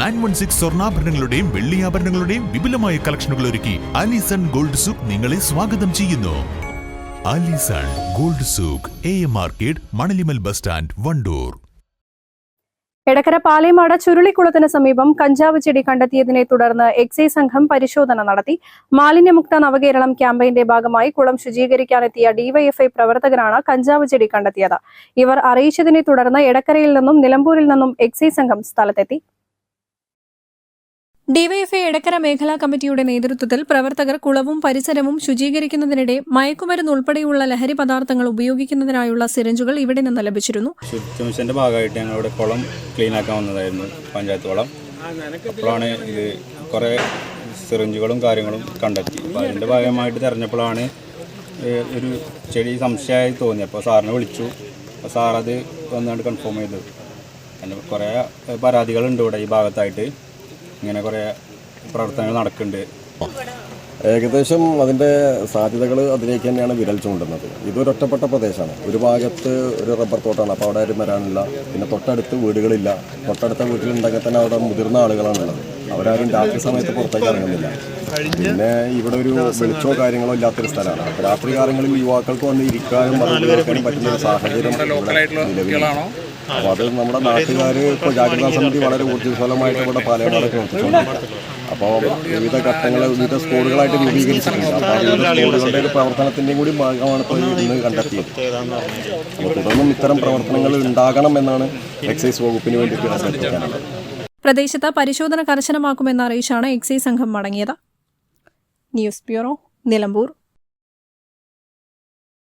Nine one six സ്വർണാഭരണങ്ങളുടെയും വെള്ളിയാഭരണങ്ങളുടെയും വിപുലമായ കളക്ഷനുകൾ ഒരുക്കി അലിസൺ ഗോൾഡ് സൂക്ക് നിങ്ങളെ സ്വാഗതം ചെയ്യുന്നു. Alison gold souk A M market Manalimal bus stand Wandoor. Edakkara Palemad ചുരുളിക്കുളത്തിന് സമീപം കഞ്ചാവ് ചെടി കണ്ടെത്തിയതിനെ തുടർന്ന് എക്സൈസ് സംഘം പരിശോധന നടത്തി. മാലിന്യമുക്ത നവകേരളം ക്യാമ്പയിന്റെ ഭാഗമായി കുളം ശുചീകരിക്കാനെത്തിയ ഡിവൈഎഫ്ഐ പ്രവർത്തകരാണ് കഞ്ചാവ് ചെടി കണ്ടെത്തിയത്. ഇവർ അറിയിച്ചതിനെ തുടർന്ന് എടക്കരയിൽ നിന്നും നിലമ്പൂരിൽ നിന്നും എക്സൈസ് സംഘം സ്ഥലത്തെത്തി. ഡിവൈഎഫ്ഐ എടക്കര മേഖലാ കമ്മിറ്റിയുടെ നേതൃത്വത്തിൽ പ്രവർത്തകർ കുളവും പരിസരവും ശുചീകരിക്കുന്നതിനിടെ മയക്കുമരുന്ന് ഉൾപ്പെടെയുള്ള ലഹരി പദാർത്ഥങ്ങൾ ഉപയോഗിക്കുന്നതിനായുള്ള സിരഞ്ചുകൾ ഇവിടെ നിന്ന് ലഭിച്ചിരുന്നു. ശുചിത്വ ഭാഗമായിട്ട് ഞങ്ങളിവിടെ കുളം ക്ലീൻ ആക്കാൻ വന്നതായിരുന്നു പഞ്ചായത്ത് കുളം. അപ്പോഴാണ് ഇത് കുറേ സിറിഞ്ചുകളും കാര്യങ്ങളും കണ്ടെത്തി. അപ്പോൾ അതിന്റെ ഭാഗമായിട്ട് തിരഞ്ഞപ്പോഴാണ് ഒരു ചെടി സംശയമായി തോന്നി. അപ്പോൾ സാറിനെ വിളിച്ചു. അപ്പോൾ സാർ അത് വന്നുകൊണ്ട് കൺഫേം ചെയ്തത്. അതിന്റെ കുറേ പരാതികളുണ്ട് ഇവിടെ ഈ ഭാഗത്തായിട്ട്. ഇങ്ങനെ കുറേ പ്രവർത്തനങ്ങൾ നടക്കുന്നുണ്ട്. ഏകദേശം അതിന്റെ സാധ്യതകൾ അതിലേക്ക് തന്നെയാണ് വിരൽ ചൂണ്ടുന്നത്. ഇതൊരു ഒറ്റപ്പെട്ട പ്രദേശമാണ്. ഒരു ഭാഗത്ത് ഒരു റബ്ബർ തോട്ടമാണ് അപ്പോൾ അവിടെ ആരും വരാനില്ല. പിന്നെ തൊട്ടടുത്ത് വീടുകളില്ല. തൊട്ടടുത്ത വീട്ടിലുണ്ടെങ്കിൽ തന്നെ അവിടെ മുതിർന്ന ആളുകളാണുള്ളത്. അവരാരും രാത്രി സമയത്ത് പുറത്തേക്ക് ഇറങ്ങുന്നില്ല. പിന്നെ ഇവിടെ ഒരു വെളിച്ചോ കാര്യങ്ങളോ ഇല്ലാത്തൊരു സ്ഥലമാണ്. രാത്രി കാലങ്ങളിൽ യുവാക്കൾക്ക് വന്ന് ഇരിക്കാനും പറഞ്ഞു പറ്റുന്ന ഒരു സാഹചര്യം അപ്പോൾ അത് നമ്മുടെ നാട്ടുകാർ ഇപ്പോൾ ജാഗ്രതാ സമിതി വളരെ ഊർജസ്വലമായിട്ട് ഇവിടെ പാലക്കാട് പ്രവർത്തിച്ചുകൊണ്ടിരിക്കുക അപ്പോൾ വിവിധ ഘട്ടങ്ങൾ വിവിധ സ്കൂളുകളായിട്ട് രൂപീകരിച്ചിട്ടുണ്ട്. അപ്പോൾ വിവിധ സ്കൂളുകളുടെ ഒരു പ്രവർത്തനത്തിന്റെയും കൂടി ഭാഗമാണ് ഇപ്പോൾ ഇന്ന് കണ്ടെത്തിയത്. അപ്പോൾ തുടർന്നും ഇത്തരം പ്രവർത്തനങ്ങൾ ഉണ്ടാകണം എന്നാണ് എക്സൈസ് വകുപ്പിന് വേണ്ടിയിട്ട് അഭ്യർത്ഥിക്കാനുള്ളത്. പ്രദേശത്ത് പരിശോധന കർശനമാക്കുമെന്ന അറിയിച്ചാണ് എക്സൈസ് സംഘം മടങ്ങിയത്. News bureau Nilambur.